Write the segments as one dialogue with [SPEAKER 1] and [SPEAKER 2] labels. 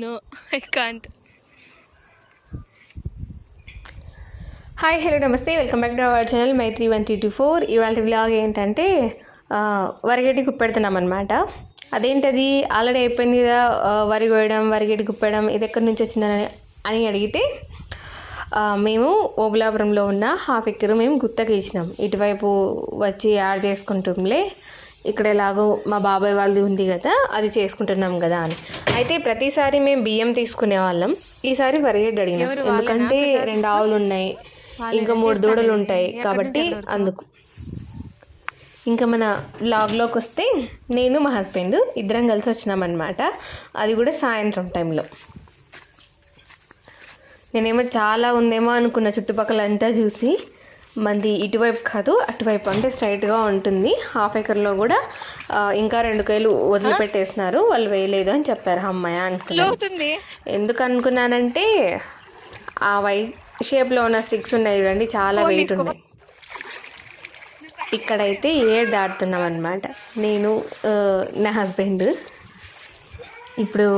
[SPEAKER 1] No I can't
[SPEAKER 2] hi hello నమస్తే. Welcome back to our channel my three one three two four ఇవాళ blog ఏంటంటే వరిగడ్డి కుప్పెడుతున్నాం అనమాట అదేంటది? ఆల్రెడీ అయిపోయింది కదా వరి కోయడం వరిగడ్డి కుప్పడం ఇది ఎక్కడి నుంచి వచ్చిందని అని అడిగితే మేము ఓబులాపురంలో ఉన్న హాఫ్ ఎక్కర్ మేము గుత్తకి ఇచ్చినాం. ఇటువైపు వచ్చి యాడ్ చేసుకుంటాంలే. ఇక్కడ ఎలాగో మా బాబాయ్ వాళ్ళది ఉంది కదా అది చేసుకుంటున్నాం కదా అని. అయితే ప్రతిసారి మేము బియ్యం తీసుకునే వాళ్ళం. ఈసారి వరిగడ్డి అడిగినాం. ఎందుకంటే రెండు ఆవులు ఉన్నాయి. ఇంకా మూడు దూడలు ఉంటాయి కాబట్టి అందుకు. ఇంకా మన వ్లాగ్లోకి వస్తే నేను మా హస్బెండ్ ఇద్దరం కలిసి వచ్చినామన్నమాట. అది కూడా సాయంత్రం టైంలో. నేనేమో చాలా ఉందేమో అనుకున్న చుట్టుపక్కల అంతా చూసి మంది ఇటువైపు కాదు అటువైపు అంటే స్ట్రైట్గా ఉంటుంది. హాఫ్ ఎకర్లో కూడా ఇంకా రెండు కాయలు వదిలిపెట్టేసినారు. వాళ్ళు వేయలేదు అని చెప్పారు అమ్మాయ అనుకున్నాను
[SPEAKER 1] అవుతుంది
[SPEAKER 2] ఎందుకు అనుకున్నానంటే ఆ వై షేప్లో ఉన్న స్టిక్స్ ఉన్నాయి చూడండి చాలా వెయిట్ ఉన్నాయి. ఇక్కడైతే ఏర్ దాటుతున్నాం అనమాట నేను నా హస్బెండ్ ఇప్పుడు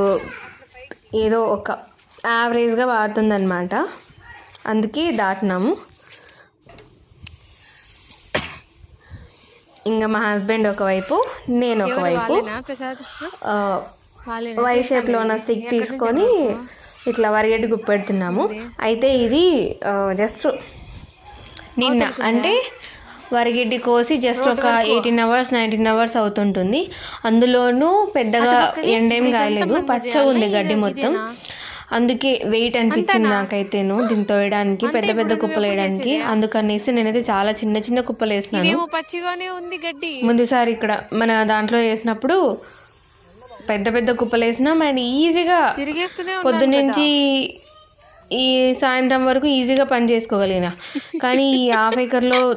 [SPEAKER 2] ఏదో ఒక యావరేజ్గా వాడుతుందన్నమాట. అందుకే దాటినాము. ఇంకా మా హస్బెండ్ ఒకవైపు నేను ఒకవైపు. వై షేప్లో ఉన్న స్టిక్ తీసుకొని ఇట్లా వరిగడ్డి గుప్పెడుతున్నాము అయితే ఇది జస్ట్ నిన్న అంటే వరిగడ్డి కోసి జస్ట్ ఒక ఎయిటీన్ అవర్స్ నైన్టీన్ అవర్స్ అవుతుంటుంది. అందులోనూ పెద్దగా ఎండేం కాయలేదు. పచ్చగా ఉంది గడ్డి మొత్తం. అందుకే వెయిట్ అనిపించింది నాకైతేను దీంతో వేయడానికి పెద్ద పెద్ద కుప్పలు వేయడానికి. అందుకనేసి నేనైతే చాలా చిన్న చిన్న కుప్పలు వేసినాను.
[SPEAKER 1] పచ్చిగానే ఉంది గడ్డి.
[SPEAKER 2] ముందుసారి ఇక్కడ మన దాంట్లో వేసినప్పుడు పెద్ద పెద్ద కుప్పలు వేసినాం అండ్ ఈజీగా పొద్దున్నుంచి ఈ సాయంత్రం వరకు ఈజీగా పని చేసుకోగలిగిన. కానీ ఈ హాఫ్ ఏకర్లో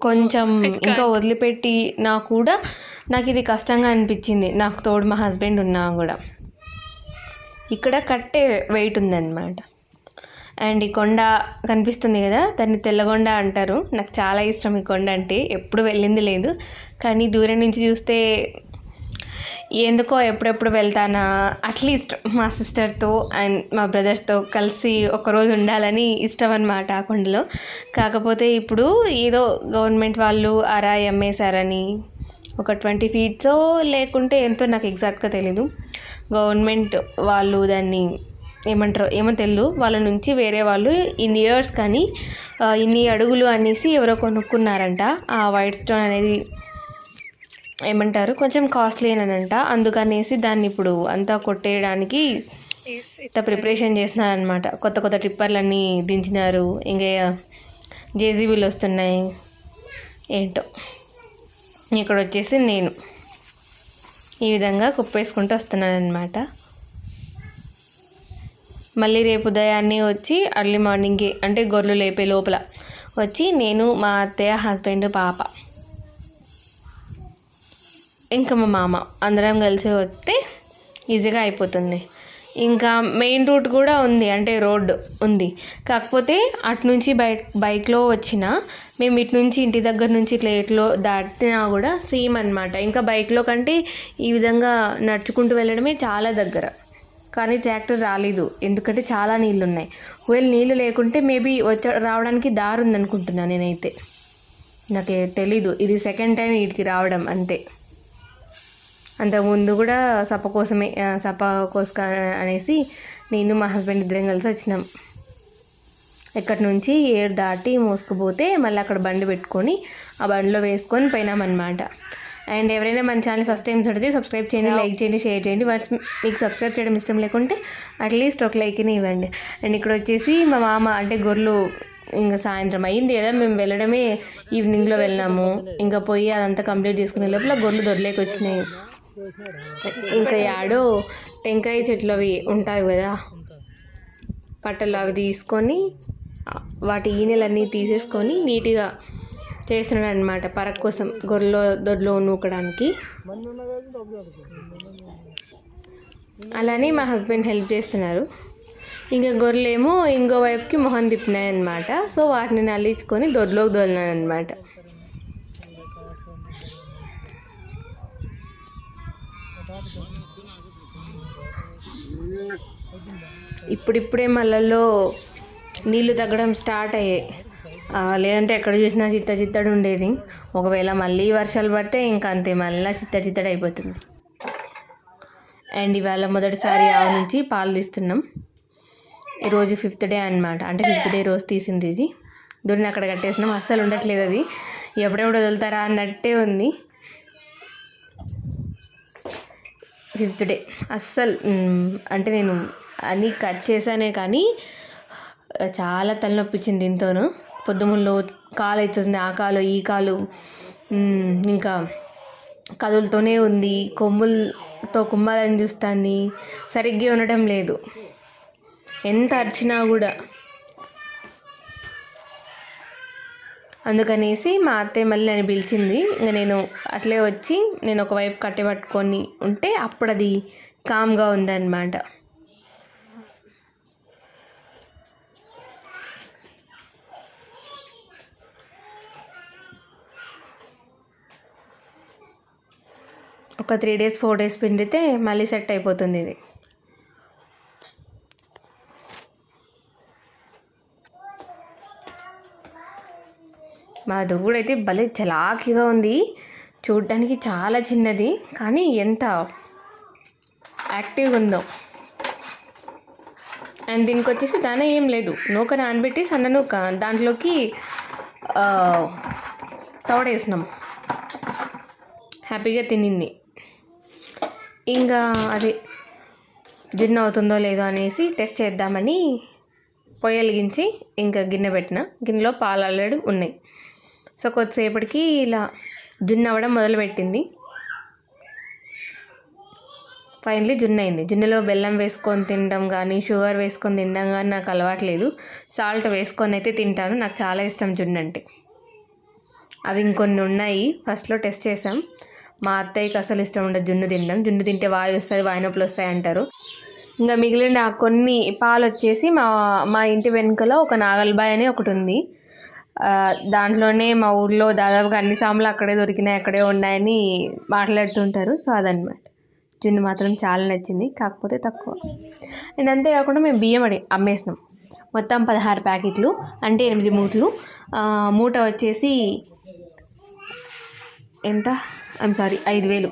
[SPEAKER 2] కొంచెం ఇంకా వదిలిపెట్టి నా కూడా నాకు ఇది కష్టంగా అనిపించింది. నాకు తోడు మా హస్బెండ్ ఉన్నా కూడా. ఇక్కడ కట్టే వెయిట్ ఉందన్నమాట. అండ్ ఈ కొండ కనిపిస్తుంది కదా దాన్ని తెల్లగొండ అంటారు. నాకు చాలా ఇష్టం ఈ కొండ అంటే ఎప్పుడు వెళ్ళింది లేదు. కానీ దూరం నుంచి చూస్తే ఎందుకో ఎప్పుడెప్పుడు వెళ్తానా అట్లీస్ట్ మా సిస్టర్తో అండ్ మా బ్రదర్స్తో కలిసి ఒకరోజు ఉండాలని ఇష్టం అనమాట ఆ కొండలో. కాకపోతే ఇప్పుడు ఏదో గవర్నమెంట్ వాళ్ళు అరా అమ్మేశారని ఒక ట్వంటీ ఫీట్సో లేకుంటే ఎంతో నాకు ఎగ్జాక్ట్గా తెలీదు. గవర్నమెంట్ వాళ్ళు దాన్ని ఏమంటారు ఏమో తెలియదు వాళ్ళ నుంచి వేరే వాళ్ళు ఇన్ని ఇయర్స్ కానీ ఇన్ని అడుగులు అనేసి ఎవరో కొనుక్కున్నారంట. ఆ వైట్ స్టోన్ అనేది ఏమంటారు? కొంచెం కాస్ట్లీ అని అంట అందుకనేసి దాన్ని ఇప్పుడు అంతా కొట్టేయడానికి ఇంత ప్రిపరేషన్ చేస్తున్నారనమాట కొత్త కొత్త ట్రిప్పర్లన్నీ దించినారు. ఇంకా జేసీబీలు వస్తున్నాయి. ఏంటో? ఇక్కడ వచ్చేసి నేను. ఈ విధంగా కుప్పేసుకుంటూ వస్తున్నాను అనమాట మళ్ళీ రేపు ఉదయాన్నే వచ్చి అర్లీ మార్నింగ్కి అంటే గొర్రెలు లేపే లోపల వచ్చి నేను మా అత్తయ్య హస్బెండ్ పాప ఇంకా మా మామ అందరం కలిసి వస్తే ఈజీగా అయిపోతుంది. ఇంకా మెయిన్ రూట్ కూడా ఉంది అంటే రోడ్ ఉంది. కాకపోతే అటు నుంచి బైక్ బైక్లో వచ్చిన మేము ఇటు నుంచి ఇంటి దగ్గర నుంచి ఇట్లా ఎట్లో దాటినా కూడా సేమ్ అనమాట ఇంకా బైక్లో కంటే ఈ విధంగా నడుచుకుంటూ వెళ్ళడమే చాలా దగ్గర. కానీ ట్రాక్టర్ రాలేదు. ఎందుకంటే చాలా నీళ్ళు ఉన్నాయి ఒకవేళ నీళ్ళు లేకుంటే మేబీ వచ్చ రావడానికి దారి ఉందనుకుంటున్నాను నేనైతే. నాకు తెలీదు. ఇది సెకండ్ టైం వీటికి రావడం అంతే. అంతకుముందు కూడా సప కోసమే సప కోసుక అనేసి నేను మా హస్బెండ్ ఇద్దరం కలిసి వచ్చినాం. ఎక్కడి నుంచి ఏడు దాటి మోసుకుపోతే మళ్ళీ అక్కడ బండి పెట్టుకొని ఆ బండిలో వేసుకొని పోయినామన్నమాట అండ్ ఎవరైనా మన ఛానల్ ఫస్ట్ టైం చూడితే సబ్స్క్రైబ్ చేయండి లైక్ చేయండి షేర్ చేయండి. వన్స్ మీకు సబ్స్క్రైబ్ చేయడం ఇష్టం లేకుంటే అట్లీస్ట్ ఒక లైక్ని ఇవ్వండి. అండ్ ఇక్కడ వచ్చేసి మా మామ అంటే గొర్రెలు ఇంకా సాయంత్రం అయ్యింది కదా మేము వెళ్ళడమే ఈవినింగ్లో వెళ్ళినాము. ఇంకా పోయి అదంతా కంప్లీట్ చేసుకునే లోపల గొర్రెలు దొరలేకి వచ్చినాయి ఇంకా యాడో టెంకాయ చెట్లు అవి ఉంటాయి కదా. పట్టలు అవి తీసుకొని వాటి ఈనెలన్నీ తీసేసుకొని నీట్గా చేస్తున్నాడు అనమాట పరక్ కోసం గొర్రెలో దొడ్లో నూకడానికి. అలానే మా హస్బెండ్ హెల్ప్ చేస్తున్నారు. ఇంకా గొర్రెలేమో ఇంకో వైపుకి మొహం తిప్పినాయి అనమాట సో వాటిని నలిచుకొని దొడ్లోకి దొలినాను అనమాట ఇప్పుడిప్పుడే మళ్ళల్లో నీళ్ళు తగ్గడం స్టార్ట్ అయ్యాయి లేదంటే ఎక్కడ చూసినా చిత్త చిత్తడి ఉండేది. ఒకవేళ మళ్ళీ వర్షాలు పడితే ఇంకా అంతే మళ్ళీ చిత్త చిత్తడి అయిపోతుంది. అండ్ ఇవాళ మొదటిసారి ఆవు నుంచి పాలు తీస్తున్నాం. ఈరోజు ఫిఫ్త్ డే అన్నమాట. అంటే ఫిఫ్త్ డే రోజు తీసింది ఇది. దూరిని అక్కడ కట్టేసినాం. అస్సలు ఉండట్లేదు అది. ఎప్పుడెప్పుడు వదులుతారా అన్నట్టే ఉంది. ఫిఫ్త్ డే అస్సలు అంటే నేను అన్నీ కట్ చేశానే కానీ చాలా తలనొప్పించింది దీంతోనూ. పొద్దుమల్లో కాలు అవుతుంది ఆ కాలు ఈ కాలు ఇంకా కదులుతూనే ఉంది. కొమ్ములతో కుమ్మాలని చూస్తుంది. సరిగ్గా ఉండడం లేదు. ఎంత అరిచినా కూడా. అందుకనేసి మా అత్తయ్య మళ్ళీ నన్ను పిలిచింది ఇంకా నేను అట్లే వచ్చి నేను ఒకవైపు కట్టె పట్టుకొని ఉంటే అప్పుడు అది కామ్గా ఉందన్నమాట. ఒక త్రీ డేస్ ఫోర్ డేస్ పిండితే మళ్ళీ సెట్ అయిపోతుంది ఇది. మా దూడ అయితే భలే చలాకీగా ఉంది. చూడటానికి చాలా చిన్నది కానీ ఎంత యాక్టివ్గా ఉందో. అండ్ దీనికి వచ్చేసి దాన ఏం లేదు. నూక నానబెట్టి సన్న నూక దాంట్లోకి ఆ, తోడేసినాం. హ్యాపీగా తినింది. ఇంకా అది జున్ను అవుతుందో లేదో అనేసి టెస్ట్ చేద్దామని పొయ్యలిగించి ఇంకా గిన్నె పెట్టిన. గిన్నెలో పాలు ఆల్రెడీ ఉన్నాయి. సో కొద్దిసేపటికి ఇలా జున్ను అవ్వడం మొదలుపెట్టింది. ఫైనలీ జున్ను అయింది జున్నులో బెల్లం వేసుకొని తినడం కానీ షుగర్ వేసుకొని తినడం కానీ నాకు అలవాట్లేదు. సాల్ట్ వేసుకొని అయితే తింటాను. నాకు చాలా ఇష్టం జున్ను అంటే. అవి ఇంకొన్ని ఉన్నాయి. ఫస్ట్లో టెస్ట్ చేసాం మా అత్తయ్యకి అసలు ఇష్టం ఉండదు జున్ను తినడం. జున్ను తింటే వాయు వస్తుంది వాయినొప్పులు వస్తాయి అంటారు. ఇంకా మిగిలిన కొన్ని పాలు వచ్చేసి మా మా ఇంటి వెనుకలో ఒక నాగల్బాయ్ అని ఒకటి ఉంది. దాంట్లోనే మా ఊర్లో దాదాపుగా అన్ని సాములు అక్కడే దొరికినాయి అక్కడే ఉన్నాయని మాట్లాడుతుంటారు. సో అదనమాట జున్ను మాత్రం చాలా నచ్చింది కాకపోతే తక్కువ. అండ్ అంతేకాకుండా మేము బియ్యం అడి అమ్మేసినాం. మొత్తం పదహారు ప్యాకెట్లు అంటే ఎనిమిది మూటలు. మూట వచ్చేసి ఎంత? ఐమ్ సారీ ఐదు వేలు.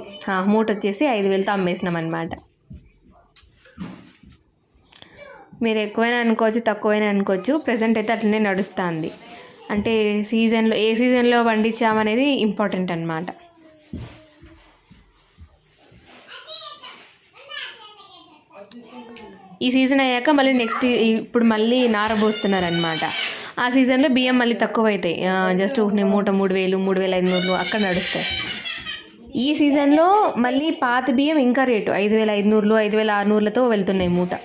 [SPEAKER 2] మూట వచ్చేసి ఐదు వేలతో అమ్మేసినాం అనమాట మీరు ఎక్కువైనా అనుకోవచ్చు తక్కువైనా అనుకోవచ్చు. ప్రజెంట్ అయితే అట్లనే నడుస్తుంది. అంటే సీజన్లో ఏ సీజన్లో పండించామనేది ఇంపార్టెంట్ అనమాట ఈ సీజన్ అయ్యాక మళ్ళీ నెక్స్ట్ ఇప్పుడు మళ్ళీ నార ఆ సీజన్లో బియ్యం మళ్ళీ తక్కువ అవుతాయి జస్ట్ మూట మూడు వేలు మూడు వేల ఐదు నూరులు అక్కడ నడుస్తాయి. ఈ సీజన్లో మళ్ళీ పాత బియ్యం ఇంకా రేటు ఐదు వేల ఐదు నూరులు ఐదు వేల ఆరు నూరులతో వెళ్తున్నాయి మూట.